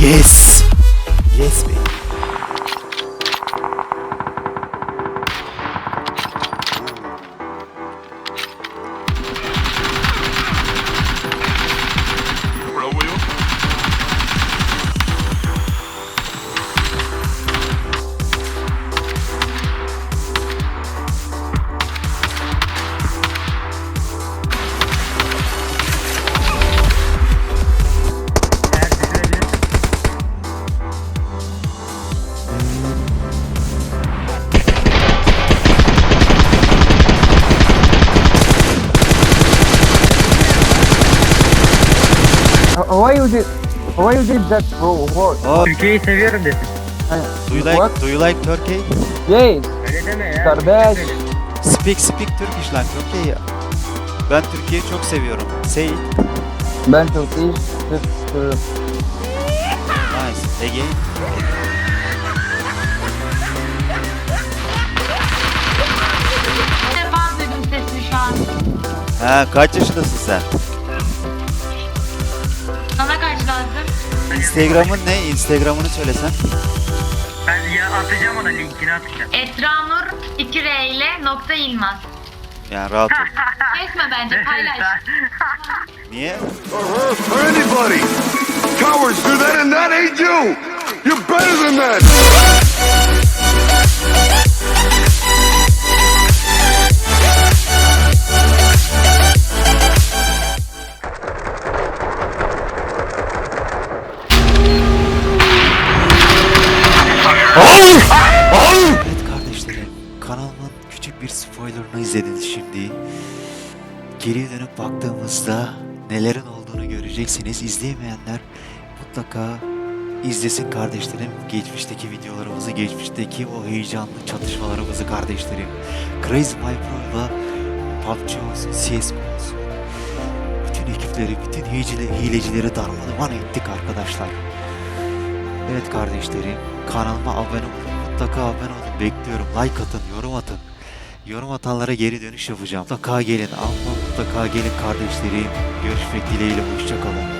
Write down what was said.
Yes. Why you did? Why you did that, bro? What? Oh, Türkiye'yi seviyorum desin. do you like What? do you like Turkey? Yes. Öyle deme ya. Kardeş. Speak speak Turkish lan Turkey ya. Ben Türkiye'yi çok seviyorum. Say it. Ben Türk. Nice. Again. Duydum sesini şu an. Ha kaç yaşındasın sen? Instagram'ın ne? Instagram'ını söylesen. Ben ya atacağım ona linkini atacağım. Esranur 2R ile nokta İlmaz. Yani rahat ol. Kesme bence paylaş. Niye? For anybody. Cowards do that and that ain't you. You're better than that. Bir spoilerını izlediniz şimdi. Geriye dönüp baktığımızda nelerin olduğunu göreceksiniz. İzleyemeyenler mutlaka izlesin kardeşlerim. Geçmişteki videolarımızı, geçmişteki o heyecanlı çatışmalarımızı kardeşlerim. Crazy My Pro ile PUBG olsun, CSGO olsun. Bütün ekipleri, bütün hilecileri, hilecileri darmaduman ettik arkadaşlar. Evet kardeşlerim, kanalıma abone olun. Mutlaka abone olun. Bekliyorum. Like atın, yorum atın. Yorum atanlara geri dönüş yapacağım. Mutlaka gelin. Ama mutlaka gelin kardeşlerim. Görüşmek dileğiyle. Hoşçakalın.